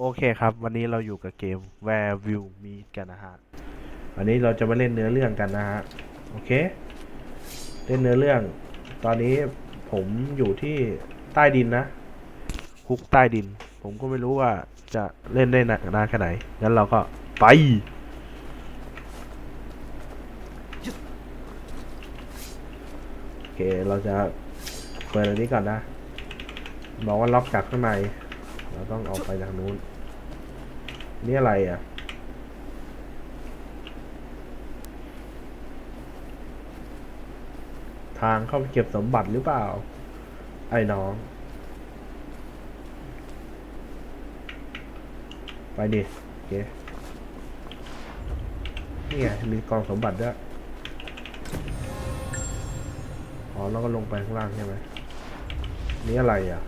โอเคครับ วันนี้เราอยู่กับเกม Where Will Meet กันนะฮะ วันนี้เราจะมาเล่นเนื้อเรื่องกันนะฮะ โอเค เล่นเนื้อเรื่อง ตอนนี้ผมอยู่ที่ใต้ดินนะ คุกใต้ดิน ผมก็ไม่รู้ว่าจะเล่นได้นานานแค่ไหน งั้นเราก็ไป โอเค เราจะเปิดอันนี้ก่อนนะ บอกว่าล็อกจากข้างใน เราต้องเอาไปทางนู้น นี่อะไรอะ ทางเข้าไปเก็บสมบัติหรือเปล่า ไอ้น้อง ไปดิโอเคนี่ไงมีกองสมบัติด้วยอ๋อแล้วก็ลงไปข้างล่างใช่ไหมนี่อะไรอะ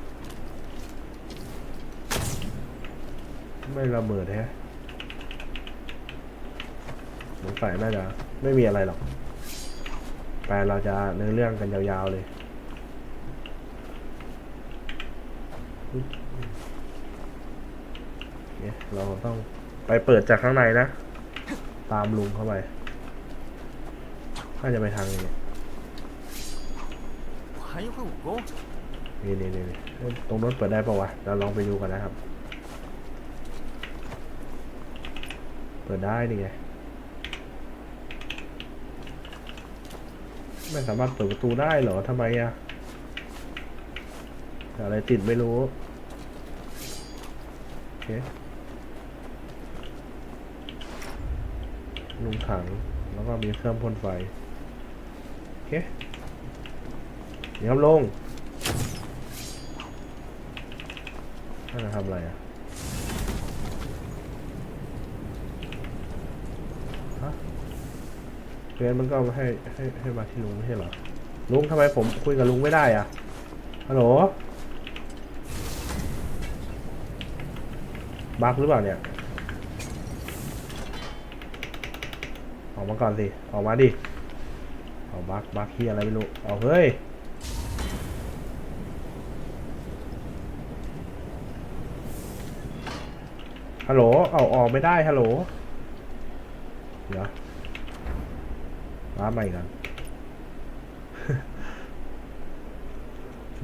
ไม่ระเบิดแฮะสงสัยน่าจะไม่มีอะไรหรอกแต่เราจะเนื้อเรื่องกันยาวๆเลยเนี่ยเราต้องไปเปิดจากข้างในนะ ตามลุงเข้าไปถ้าจะไปทางนี้นี่นี่นี่ตรงนู้นเปิดได้ปะวะ เราลองไปดูกันนะครับ เปิดได้นี่ไงไม่สามารถเปิดประตูได้เหรอทำไมอะอะไรติดไม่รู้โอเคลุงถังแล้วก็มีเครื่องพ่นไฟโอเคเดี๋ยวครับลงน่าจะทำอะไรอะ ฮะ เพื่อนมันก็ให้ให้ให้มาที่ลุงไม่ใช่เหรอ ลุงทำไมผมคุยกับลุงไม่ได้อะฮัลโหลบักหรือเปล่าเนี่ย ออกมาก่อนสิ ออกมาดิเอาบักบักที่อะไรไม่รู้เอาเฮ้ยฮัลโหล เอาออกไม่ได้ฮัลโหล เดี๋ยว มาใหม่กัน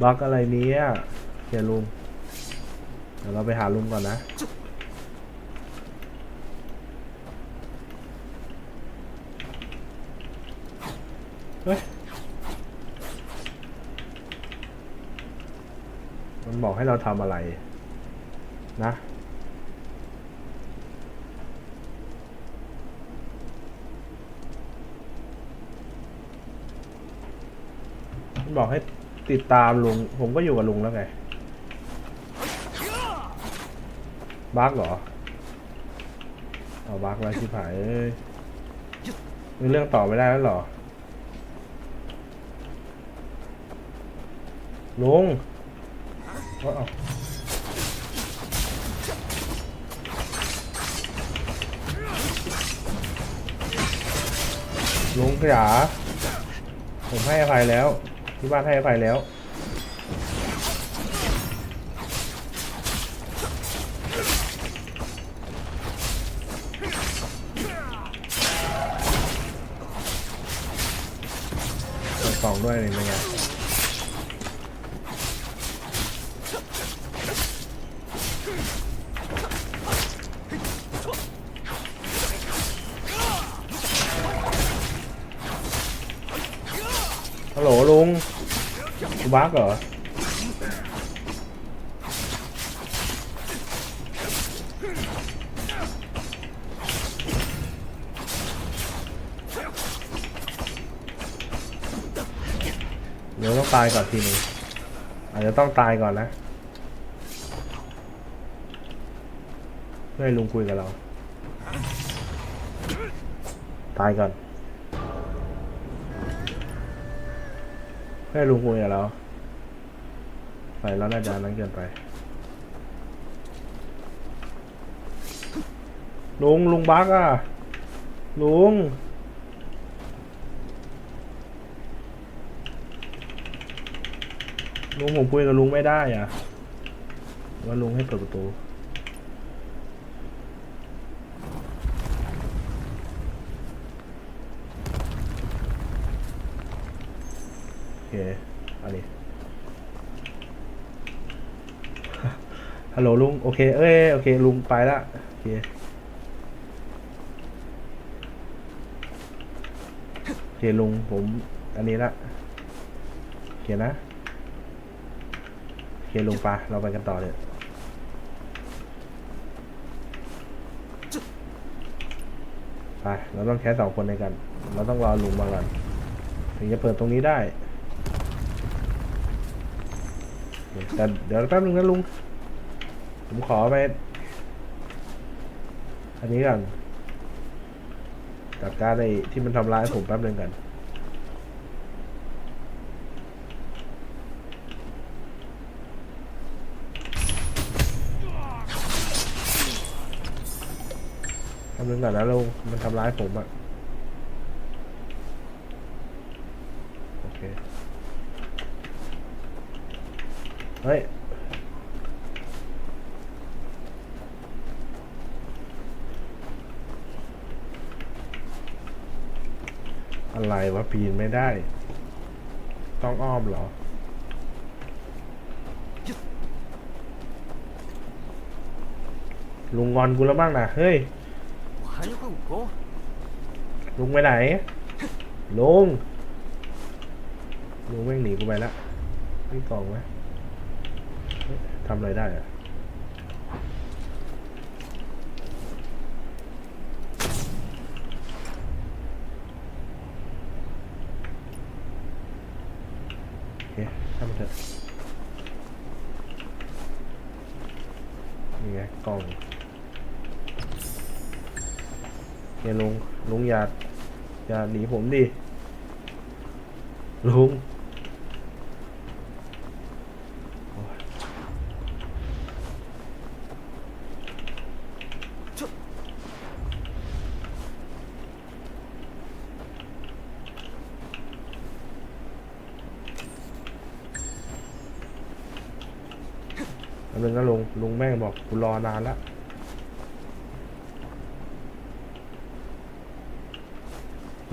บักอะไรเนี้ยเฮียลุง เดี๋ยวเราไปหาลุงก่อนนะ เฮ้ย มันบอกให้เราทำอะไร นะ บอกให้ติดตามลุง ผมก็อยู่กับลุงแล้วไงบักเหรอ เอาบักแล้วชิบหายเอ้ยมีเรื่องต่อไม่ได้แล้วเหรอ ลุงเอาเอาลุงขยาผมให้อภัยแล้ว ที่บ้านให้อภัยแล้ว กล่องด้วยเลยเป็นไง บักเหรอเดี๋ยวต้องตายก่อนทีนึงอาจจะต้องตายก่อนนะเพื่อให้ลุงคุยกับเรา ตายก่อนเพื่อให้ลุงคุยกับเรา ไปแล้วน่าจะนั้นเกินไป ลุงลุงบักอะ ลุง ลุงผมคุยกับลุงไม่ได้อะ ว่าลุงให้เปิดประตูโอเคอะไร ฮัลโหลลุงโอเคเอ้ยโอเคลุงไปละโอเคโอเคลุงผมอันนี้ละโอเคนะโอเคลุงไปเราไปกันต่อเลยไปเราต้องแค่สองคนในกัน เราต้องรอลุงมาก่อนถึงจะเปิดตรงนี้ได้แต่เดี๋ยวแป๊บนึงนะลุง ผมขอไป อันนี้ก่อนจัดการไอ้ที่มันทำร้ายผมแป๊บนึงกันทำนึงก่อนนะลุงมันทำร้ายผมอะโอเค เฮ้ย อะไรวะปีนไม่ได้ ต้องอ้อมเหรอ ลุงงอนกูแล้วบ้างนะเฮ้ย ลุงไปไหน ลุง ลุงแม่งหนีกูไปละไม่กล่องไหมทำอะไรได้อะ ผมดิลุงโอ้ยอันนึงนะลุงลุงแม่งบอกกูรอนานละ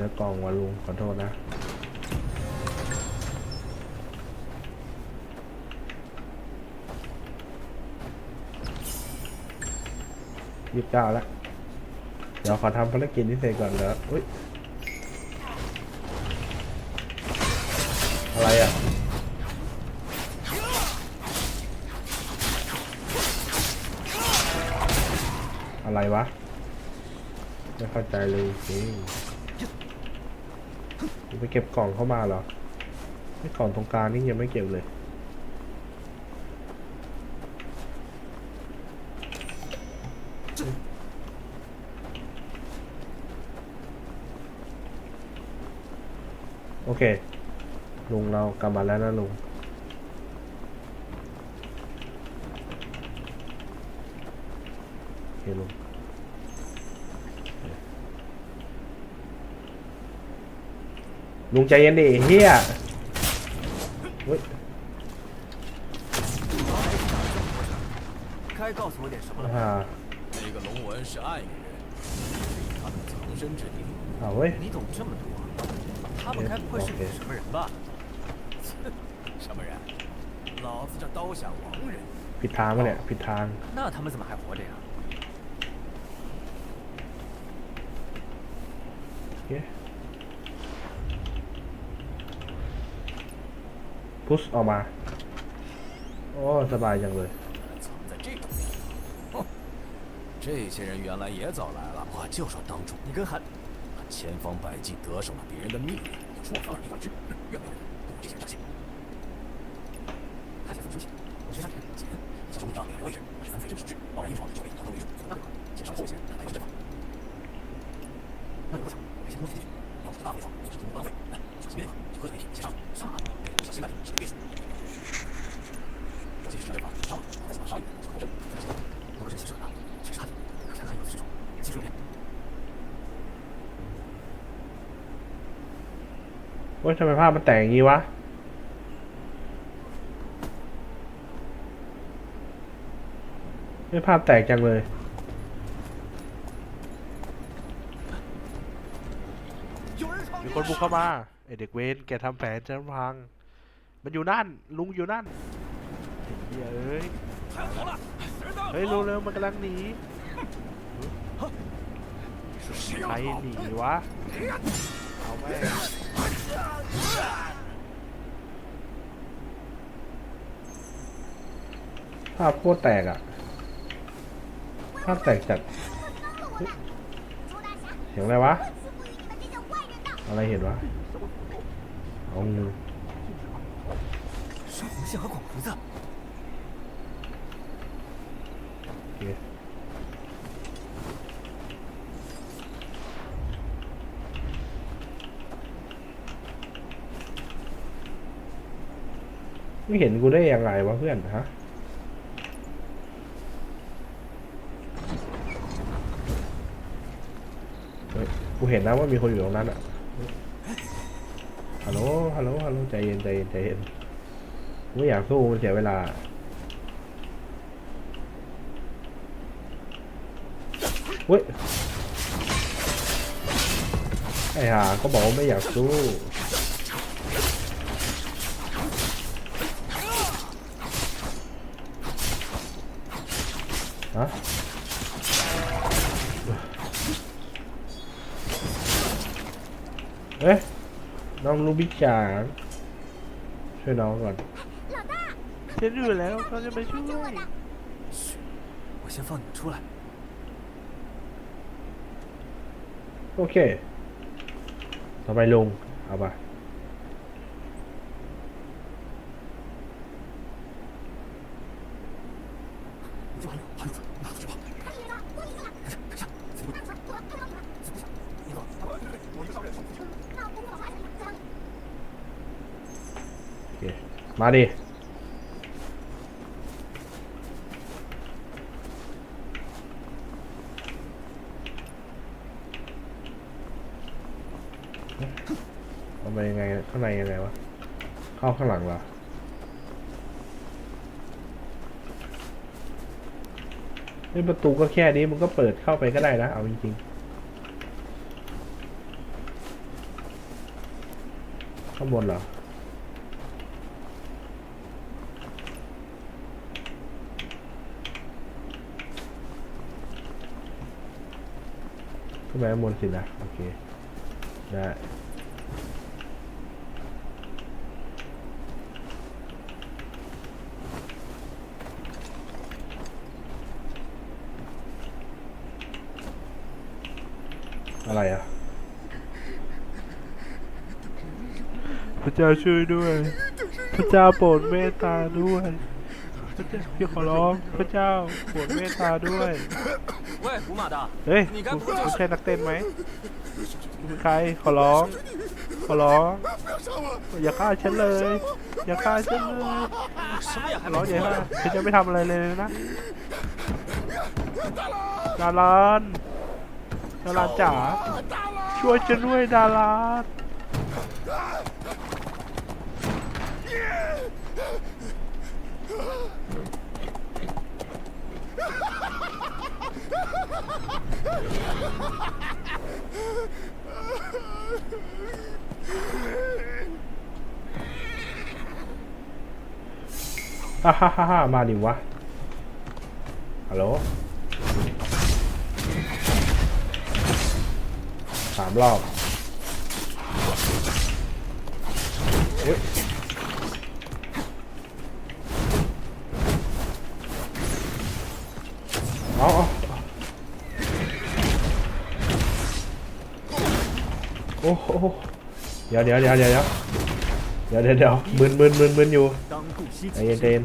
นื้อกล่องวะลุงขอโทษนะยี่สิบเก้าแล้ว เดี๋ยวขอทำภารกิจนี้เสร็จก่อนแล้วอุ้ย อะไรอะ อะไรวะ ไม่เข้าใจเลยจริง ไปเก็บกล่องเข้ามาเหรอไม่กล่องตรงกลางนี่ยังไม่เก็บเลย โอเค ลุงเรากลับมาแล้วนะลุง โอเคลุง ลุงใจเย็นดิเฮียเฮ้ย 该告诉我点什么了？ อ่า 那个龙纹是暗语人，他的藏身之地。 เอาเว้ย 你懂这么多，他们该不会是你的什么人吧？什么人？老子这刀下亡人。 ผิดทางปะเนี่ย ผิดทาง 那他们怎么还活着呀？ โอ พุชออกมา โอ้ สบายจังเลย 藏在这种地方。哼，这些人原来也早来了，我就说当初你跟韩，他千方百计得手了别人的命令，说法而反之，越来越对我这些人相信。他先锋出现，我去杀人前，小中当领位置，是南非真实质，贸然硬闯就被 ทำไมภาพมันแตกอย่างนี้วะไม่ภาพแตกจังเลยมีคนบุกเข้ามาไเด็กเวนแกทำแผนจะพัง มันอยู่นั่น ลุงอยู่นั่นเฮ้ยเอ้ยเฮ้ยรู้แล้วมันกำลังหนีใครหนีวะเอาไป ภาพโคตรแตกอ่ะ ภาพแตกจัดเฮ้ยเสียงอะไรวะ อะไรเห็นวะเอางู 是红线和广胡子。 โ ไม่เห็นกูได้ยังไงวะเพื่อนฮะกูเห็นนะว่ามีคนอยู่ตรงนั้นอะฮัลโหล ฮัลโหล ฮัลโหล ใจเย็น ใจเย็น ใจเย็นกูไม่อยากสู้มันเสียเวลา เฮ้ย ไอ้ห่าก็บอกว่าไม่อยากสู้ เอ๊ะ น้องลูกพิจารช่วยน้องก่อนฉันอยู่แล้วเขาจะไปช่วย 我先放你们出来。 โอเค ต่อไปลุง เอาไป มาดิ เอาไปยังไงข้างในยังไงวะ เข้าข้างหลังเหรอนี่ประตูก็แค่นี้มันก็เปิดเข้าไปก็ได้นะ เอาจริงๆ ข้างบนเหรอ ไปข้นสินะ โอเค ได้อะไรอะ พระเจ้าช่วยด้วย พระเจ้าโปรดเมตตาด้วยพี่ขอร้อง พระเจ้าโปรดเมตตาด้วย เฮ้ยคุณมาดใช่นักเต้นไหมมึงใครขอร้อง ขอร้อง อย่าฆ่าฉันเลย อย่าฆ่าฉันเลยร้องอย่าฆ่าฉันจะไม่ทำอะไรเลยนะดารานดารานจ๋าช่วยฉันด้วยดาราน ฮ่าฮ่าฮ่าฮ่ามาดิวะ ฮัลโหลสามรอบเฮ้ยเอาเอาโอ้โหเดี๋ยวเดี๋ยวเดี๋ยวเดี๋ยว เดี๋ยวเดี๋ยวเดี๋ยวมึนมึนมึนมึนอยู่ใจเย็นใจเย็น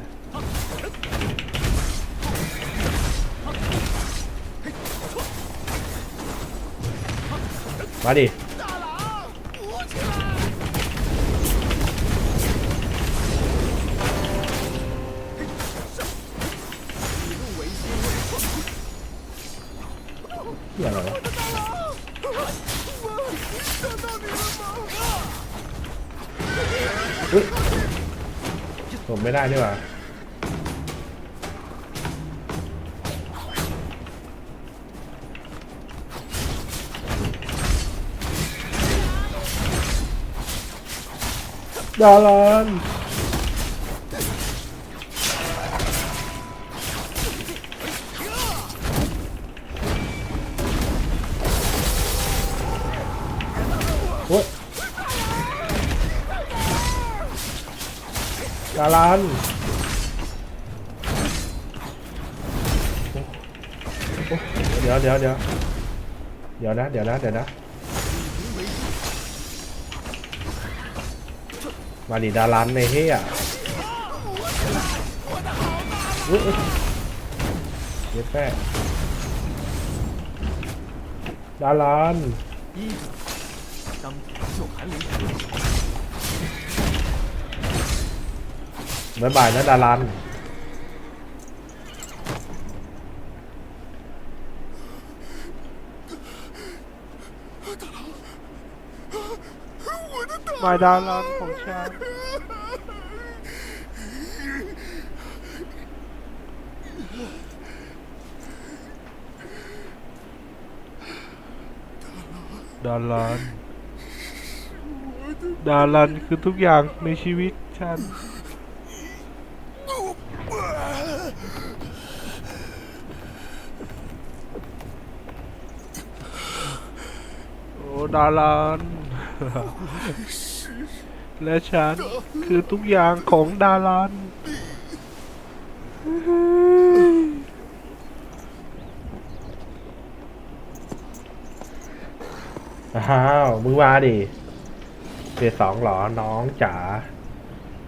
มาดิ ไม่ได้นี่หว่าดาราน อารันเดี๋ยวเดี๋ยวเดี๋ยวเดี๋ยวนะเดี๋ยวนะเดี๋ยวนะมาดิดารันในเฮียเย็ดแป้ดารัน บายบายนะดารันมาดารันของฉันดารันดารันคือทุกอย่างในชีวิตฉัน ดารันและฉันคือทุกอย่างของดารันอ้าวมึงมาดิเฟสสองเหรอ น้องจ๋า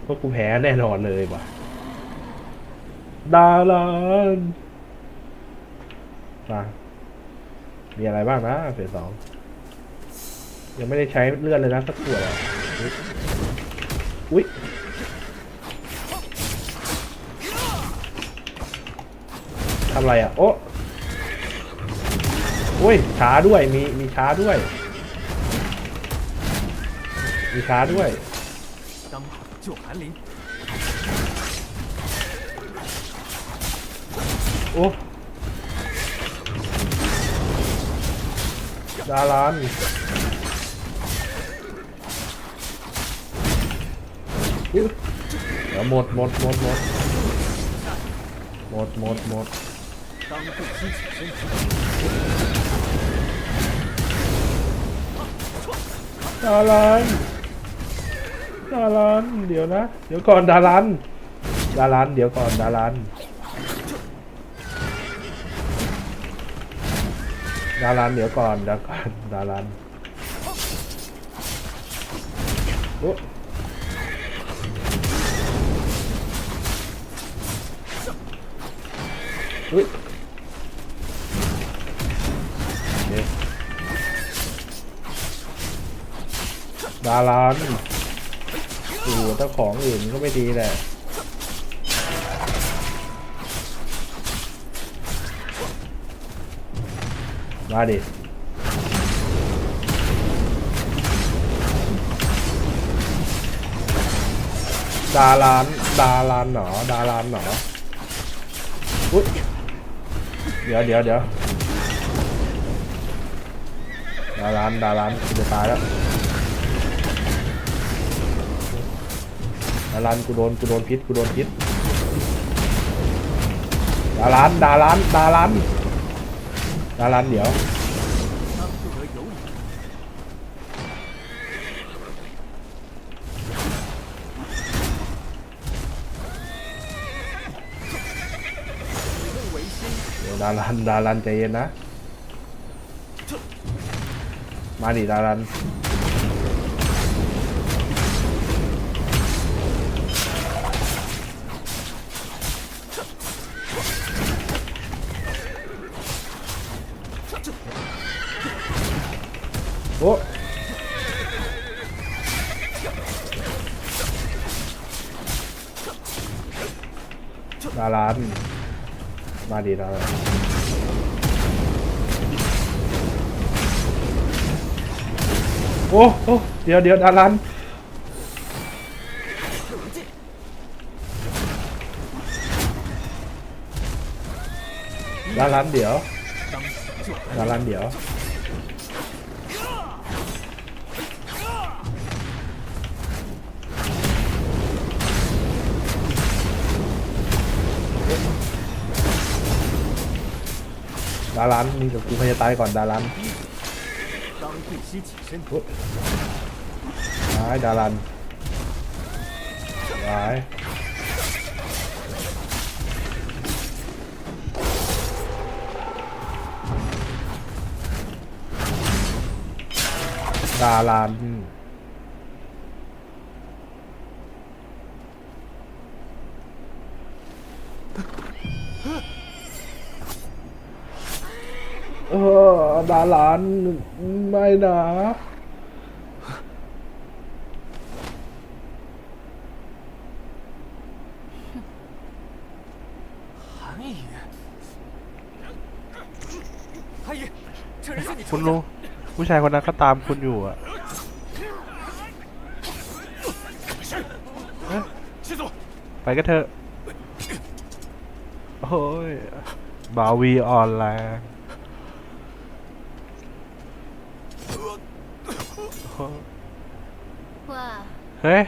พวกกูแพ้แน่นอนเลยว่ะ ดารันมามีอะไรบ้างนะเฟสสอง ยังไม่ได้ใช้เลือดเลยนะสักขวดอุ้ยทำอะไรอะ โอ้โอ้ยช้าด้วยมีมีช้าด้วย มีช้าด้วยโอ้ดารัน เดี๋ยวหมดหมดหมดหมดหมดหมดหมดดารันดารันเดี๋ยวนะ เดี๋ยวก่อนดารันดารันเดี๋ยวก่อนดารันดารันเดี๋ยวก่อนเดี๋ยวก่อนดารันโอ้ อุ๊ยเดี๋ยวดารันดูเจ้าของอื่นก็ไม่ดีแหละมาดิดารันดารันหนอ ดารันหนอ อุ๊ยเดี๋ยวเดี๋ยวเดี๋ยวดารันดารันกูจะตายแล้วดารันกูโดนกูโดนพิษกูโดนพิษดารันดารันดารันดารันเดี๋ยว เดี๋ยวดารันดารันใจเย็นนะ มาดิดารัน โอ้ดารัน มาดีแล้วโอ้โอ้เดี๋ยวเดี๋ยวดารันดารันเดี๋ยวดารันเดี๋ยว ดารันนี่เดี๋ยวกูพยายามตายก่อนดารันร้ายดารันร้ายดารัน ดาหลานไม่นะคุณรู้ผู้ชายคนนั้นก็ตามคุณอยู่อะไปก็เถอะ โอ้ย บาวีออนไลน์ เฮ้ย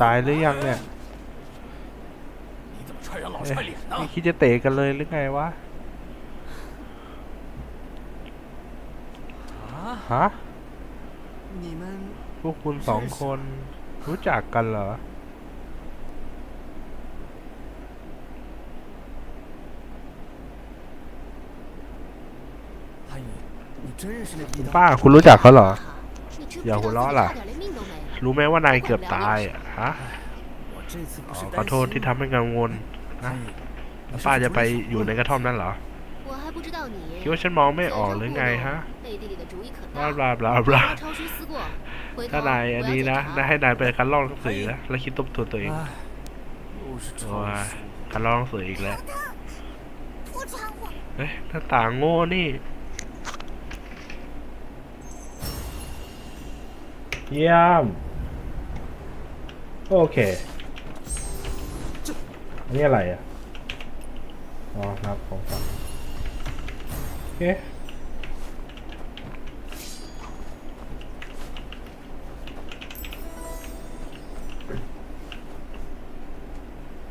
ตายหรือยังเนี่ยไม่คิดจะเตะกันเลยหรือไงวะฮะพวกคุณสองคนรู้จักกันเหรอป้าคุณรู้จักเขาเหรอ อย่าหัวเราะล่ะ รู้ไหมว่านายเกือบตายฮะขอโทษที่ทำให้กังวลน้วป้าจะไปอยู่ในกระท่อมนั่นเหรอ คิดว่าฉันมองไม่ออกหรือไงฮะบลาบลาบลาบลาถ้านายอันนี้นะนายให้นายไปคัดลอกหนังสือและคิดตบตัวตัวเองว่าคัดลอกหนังสืออีกแล้วเฮ้ยหน้าต่างโง่นี่ เยี่ยม โอเค อันนี้อะไรอะ อ๋อรับของฝากโอเค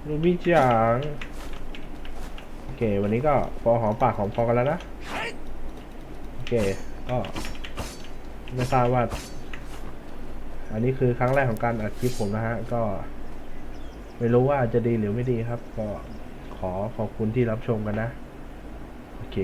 รูบี้จังโอเค วันนี้ก็พอหอมปากหอมคอกันแล้วนะ โอเค ก็ไม่ทราบว่า อันนี้คือครั้งแรกของการอัดคลิปผมนะฮะ ก็ ไม่รู้ว่าจะดีหรือไม่ดีครับ ก็ขอขอบคุณที่รับชมกันนะ โอเค